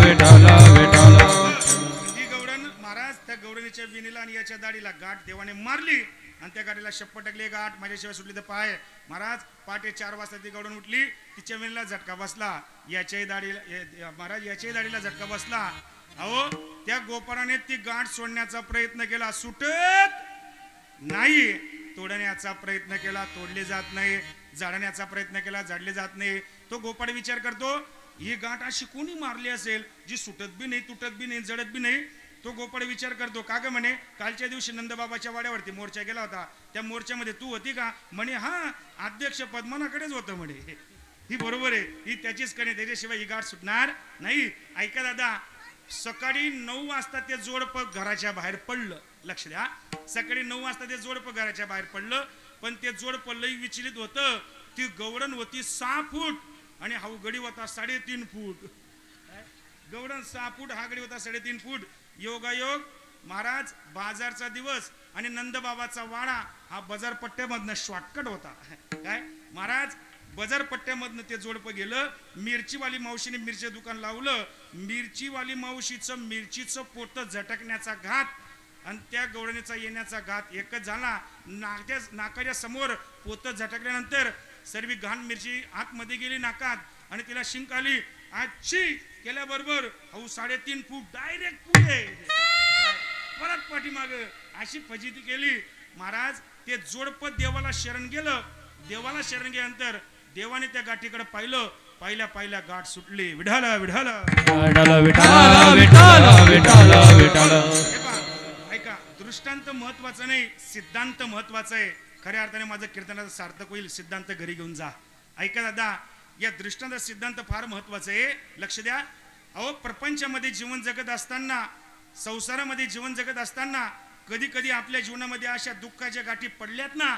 विठाला विठाला. ही गवडण महाराज त्या गवडणीच्या विणीला आणि याच्या दाढीला गाठ देवाने मारली. आणि त्या गाडीला शप्पट टाकली गाठ माझ्याशिवाय सुटली तर पाय. महाराज पहाटे चार वाजता ती गवडून उठली. तिच्या विणीला झटका बसला. याच्याही दाढीला महाराज याच्याही दाढीला झटका बसला. अहो त्या गोपाराने ती गाठ सोडण्याचा प्रयत्न केला. सुटत नाही. तोडण्याचा प्रयत्न केला. तोडले जात नाही. जाळण्याचा प्रयत्न केला. जाडले जात नाही. तो गोपाळ विचार करतो ही गाठ अशी कोणी मारली असेल जी सुटत बी नाही तुटत बी नाही जडत बी नाही तो गोपाळ विचार करतो का ग म्हणे कालच्या दिवशी नंदबाबाच्या वाड्यावरती मोर्चा गेला होता त्या मोर्चामध्ये तू होती का? म्हणे हा अध्यक्ष पद्मनाकडेच होतं म्हणे. ही बरोबर आहे ही त्याचीच कणे त्याच्याशिवाय ही गाठ सुटणार नाही. ऐका दादा सकाळी नऊ वाजता ते जोडपं घराच्या बाहेर पडलं. लक्ष द्या. सकाळी नऊ वाजता ते जोडपं घराच्या बाहेर पडलं पण ते जोडपं लई विचलित होतं. ती गवळण होती सहा फूट. आणि हा गडी होता साडेतीन फूट. गवडण सहा फूट हा गडी होता साडेतीन फूट. योगायोग महाराज बाजारचा दिवस आणि नंदबाबाचा वाडा हा बाजारपट्ट्यामधनं शॉर्टकट होता. काय? महाराज बाजारपट्ट्यामधनं ते जोडपं गेलं. मिरचीवाली मावशीने मिरची दुकान लावलं. मिरचीवाली मावशीचं मिरचीचं पोतं झटकण्याचा घात आणि त्या गवळणीचा येण्याचा घात एकच झाला. नाक्या नाकाच्या समोर पोतं झटकल्यानंतर सर्व घाण मिरची आतमध्ये गेली नाकात आणि तिला शिंक आली. आजची केल्याबरोबर अहो साडेतीन फूट डायरेक्ट पुढे. परत पाठीमाग अशी फजिती केली. महाराज ते जोडपं देवाला शरण गेलं. देवाला शरण गेल्यानंतर देवाने त्या गाठीकडे पाहिलं. पाहिल्या पाहिल्या गाठ सुटली. विढाल विढाल ऐका दृष्टांत महत्वाचं नाही सिद्धांत महत्त्वाचा आहे. खऱ्या अर्थाने माझं कीर्तनाचं सार्थक होईल. सिद्धांत घरी घेऊन जा. ऐका दादा या दृष्टांत सिद्धांत फार महत्वाचं आहे. लक्ष द्या. अहो प्रपंचामध्ये जीवन जगत असताना संसारामध्ये जीवन जगत असताना कधी कधी आपल्या जीवनामध्ये अशा दुःखाच्या गाठी पडल्यात ना?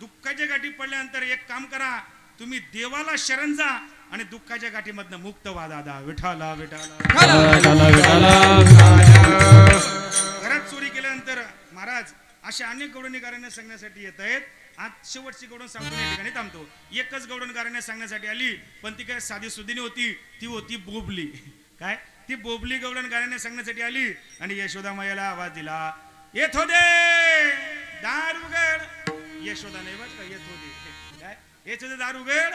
दुःखाच्या गाठी पडल्यानंतर एक काम करा. तुम्ही देवाला शरण जा आणि दुःखाच्या गाठीमधनं मुक्त व्हा दादा. विठाला विठाला घरात चोरी केल्यानंतर महाराज अशा अनेक गौडणीकारांना सांगण्यासाठी येत आहेत. आज शेवटची गौडण सांगून या ठिकाणी थांबतो. एकच गौडणकारांना सांगण्यासाठी आली पण ती काय साधी सुधीने होती ती होती बोबली. काय? ती बोबली गौडणकारांना सांगण्यासाठी आली आणि यशोदा मायाला आवाज दिला येत होते दार उघड यशोदा नाही बघ का येत होते काय? येत होते दार उघड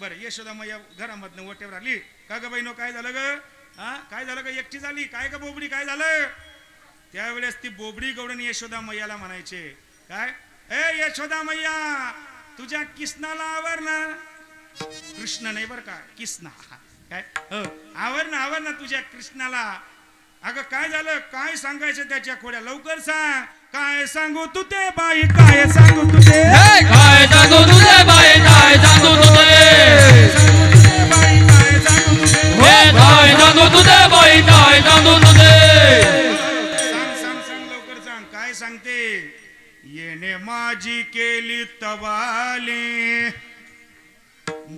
बरं यशोदा मैया घरामधनं वटेवर आली. का ग बहिणो काय झालं ग? हा? काय झालं ग? एकटी झाली? काय का बोबडी काय झालं? त्यावेळेस ती बोबडी गवडण यशोदा मैयाला म्हणायचे काय? ए यशोदा मैया तुझ्या किसनाला आवर ना कृष्ण नाही बर का? किसना. काय? हो आवर ना आवर ना तुझ्या कृष्णाला. अगं काय झालं? काय सांगायचं त्याच्या खोड्या? लवकर सांग. काय सांगू तू ते बाई? काय सांगू तू ते काय सांगू तुझे बाई? काय सांगू तुझे बाई? काय सांगू तू ते काय सांगू तुझे बाई? काय सांग सांगते येणे माझी केली तवाली.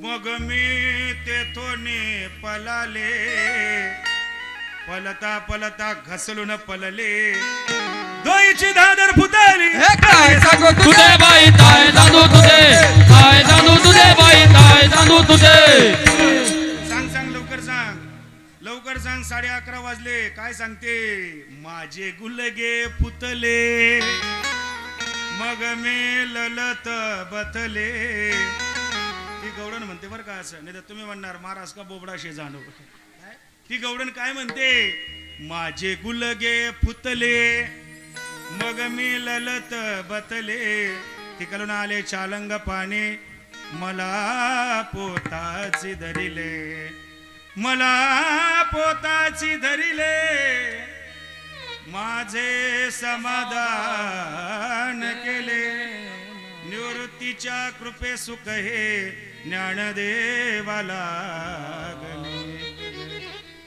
मग मी तेथोने पलाले. पलता पलता घसलून पलले. दोईची दादर फुताली काय? सांगू तुझे? बाई काय सांगू तुझे. काय सांगू तुझे बाई काय लवकर सांग साडे अकरा वाजले. काय सांगते? माझे गुलगे फुतले मग मी ललत बतले. ती गौडण म्हणते बरं का असं. नाही तर तुम्ही म्हणणार महाराज का बोबडा शे जाणू. ती गौडण काय म्हणते? माझे गुलगे फुतले मग मी ललत बतले तिकडून आले चालंग पाणी मला पोताची धरिले. मला पोताची धरिले माझे समाधान केले. निवृत्तीच्या कृपे सुख हे ज्ञानदेवाला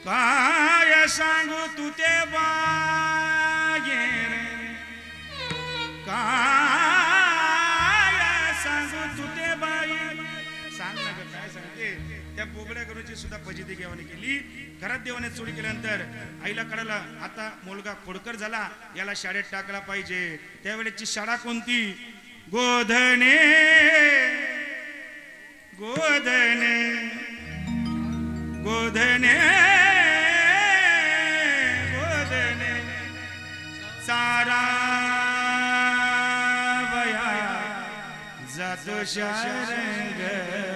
काय सांगू तू ते बा सगळ्या करूची सुद्धा फजिती घेऊन केली. घरात देवाने चोरी केल्यानंतर आईला कळालं आता मुलगा खोडकर झाला याला शाळेत टाकला पाहिजे. त्यावेळेची शाळा कोणती? गोधने. गोधने. गोधने. गोधने. सारा वया जातो शाळा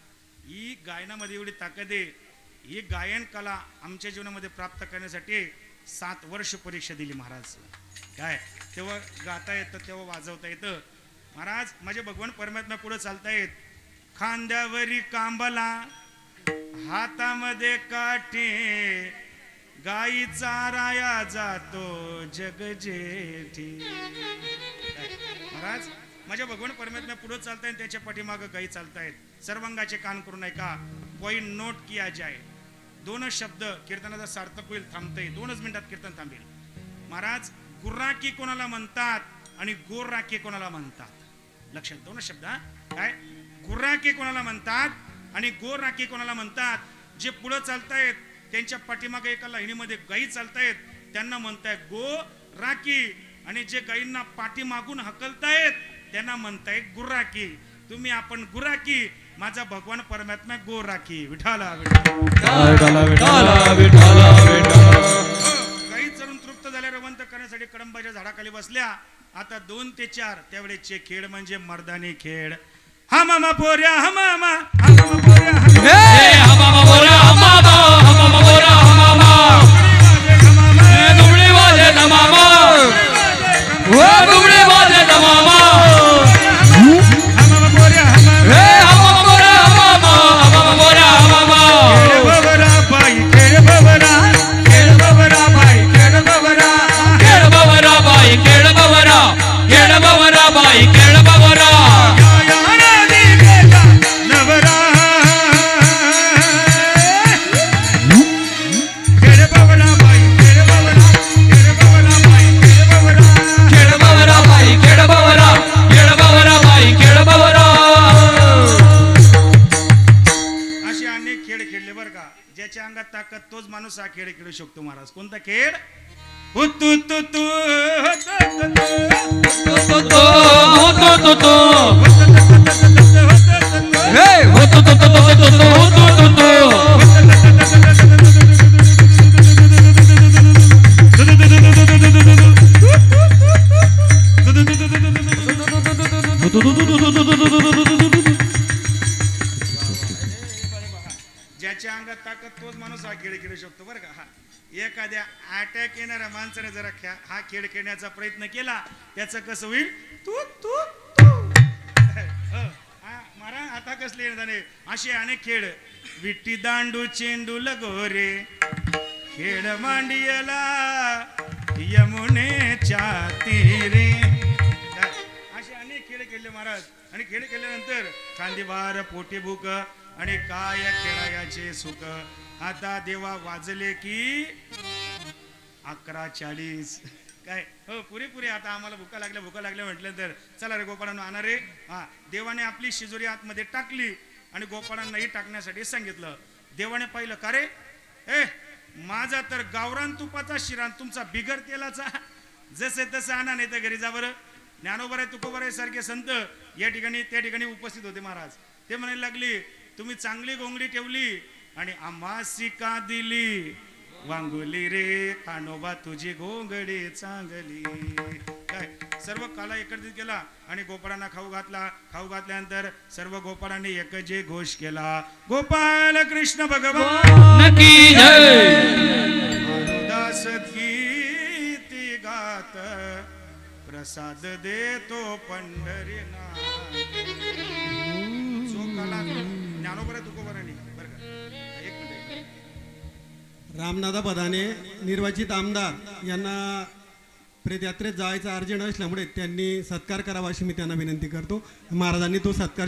ही गायनामध्ये एवढी ताकद आहे. ही गायन कला आमच्या जीवनामध्ये प्राप्त करण्यासाठी सात वर्ष परीक्षा दिली महाराज. काय? तेव्हा गाता येतं तेव्हा वाजवता येतं. महाराज माझे भगवान परमात्मा पुढे चालता येत खांद्यावरी कांबला हातामध्ये काठे गाई चाराया जातो जग जेठी महाराज माझ्या भगवान परमात्मा पुढे चालतायत त्याच्या पाठीमागं गाई चालतायत सर्वांगाचे कान करून ऐका पॉईंट नोट किया जाय. दोनच शब्द कीर्तनाचा सार्थक होईल थांबतंय. दोनच मिनिटात कीर्तन थांबेल. महाराज गुर्राकी कोणाला म्हणतात आणि गोर राखी कोणाला म्हणतात? लक्षात दोनच शब्द काय? गुर्राकी कोणाला म्हणतात आणि गोर राखी कोणाला म्हणतात? जे पुढे चालतायत त्यांच्या पाठीमागे एका लाईनीमध्ये गाई चालतायत त्यांना म्हणताय गो राखी आणि जे गाईंना पाठीमागून हकलतायत त्यांना म्हणताय गुर्राकी तुम्ही आपण गुराकी. माझा भगवान परमात्मा गो राखी विठाला. विठाला विठाला. विठाला विठाला विठाला. काही चरून तृप्त झाल्या रवंत करण्यासाठी कडंबाच्या झाडाखाली बसल्या. आता दोन ते चार. त्यावेळेचे खेळ म्हणजे मर्दानी खेळ. हा मामा पोऱ्या हा मामा. हा मामा पोऱ्या ज्याच्या अंगात ताकद तोच माणूस हा खेळ खेळू शकतो महाराज कोणता खेळ होतो तू तो तू अंगात ताकद तोच माणूस हा खेळ खेळू शकतो बरं का? हा. एखाद्या अटॅक येणाऱ्या माणसाने जरा ख्या- हा खेळ खेळण्याचा प्रयत्न केला त्याचं कसं होईल? तू तू तू हा, मारा आता कसले येणार असे अनेक खेळ. विट्टी दांडू चेंडू लगोरे. खेळ मांडियला यमुनेच्या तीरे. असे अनेक खेळ खेळले महाराज. आणि खेळ खेळल्यानंतर खांदेबार पोटी भूक आणि काय खेळायाचे सुख? आता देवा वाजले की अकरा चाळीस. काय? हो पुरेपुरे आता आम्हाला भुका लागल्या भुका लागल्या म्हटलं तर. चला रे गोपाळांना आणा रे. हा देवाने आपली शिजोरी आतमध्ये टाकली आणि गोपाळांनाही टाकण्यासाठी सांगितलं. देवाने पाहिलं का रे? ए माझा तर गावरान तुपाचा शिरान तुमचा बिगर तेलाचा. जसे तसं आणा नाही तर घरी जा बरं. ज्ञानोबर आहे तुकोबर आहे सारखे संत या ठिकाणी त्या ठिकाणी उपस्थित होते महाराज. ते म्हणायला लागली तुम्ही चांगली गोंगडी ठेवली आणि आम्हासी का दिली. वांगुली रे कानोबा तुझी गोंगडी चांगली. काय? सर्व काला एकत्रित केला आणि गोपाळांना खाऊ घातला. खाऊ घातल्यानंतर सर्व गोपाळांनी एक जे घोष केला. गोपाल कृष्ण भगवान. दास गीती गात. प्रसाद देतो पंढरीनाथ. जो कला ज्ञानोबर बरं पदाने निर्वाचित आमदार यांना प्रेतयात्रेत जायचं अर्जंट असल्यामुळे त्यांनी सत्कार करावा अशी मी त्यांना विनंती करतो. महाराजांनी तो सत्कार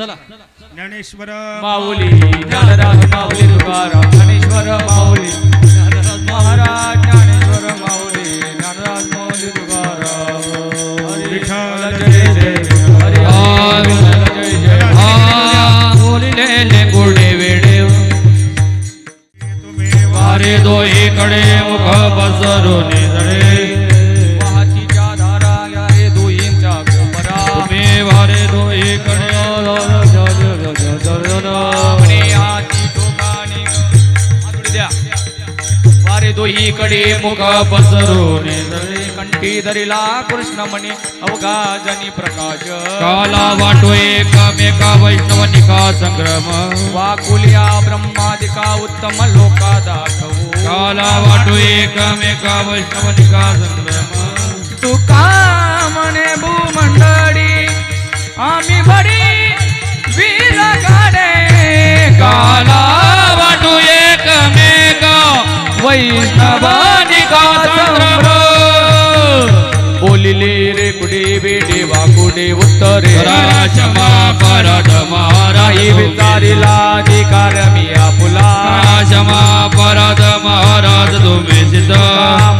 चला. ज्ञानेश्वर माऊली ज्ञानराज माऊली तुकाराम ज्ञानेश्वर माऊली ज्ञानराज महाराज. पसरून कंठी धरिला कृष्ण म्हणे अवघा जनी प्रकाश. काला वाटो एकामेका वैष्णवनिका संग्रम वाकुल्या ब्रह्मादिका उत्तम लोका दाखवू. काला वाटो एकामेका वैष्णवनिका संग्रम तुका म्हणे भूमंडळी? आम्ही वीर गाडे काला वाटो एकमेका वैष्णवनिका उत्तरे क्षमा महाराई विचारिला अधिकार मी आपुला. क्षमा परत महाराज तुम्ही सिद्ध.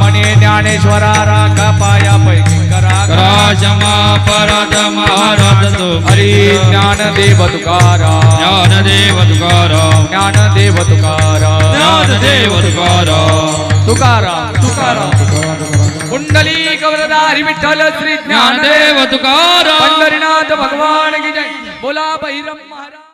म्हणे ज्ञानेश्वरा राखा पाया पैकी करा. क्षमा परत महाराज हरी ज्ञान देव तुकारा. ज्ञान देव तुकारा. ज्ञान देव तुकारा. ज्ञान देव तुकारा. तुकाराम तुकाराम कुंडली कवरदारी विठ्ठल श्री ज्ञानदेव. तुकाराम. पंढरीनाथ भगवान की जय. बोला बहिरम महाराज.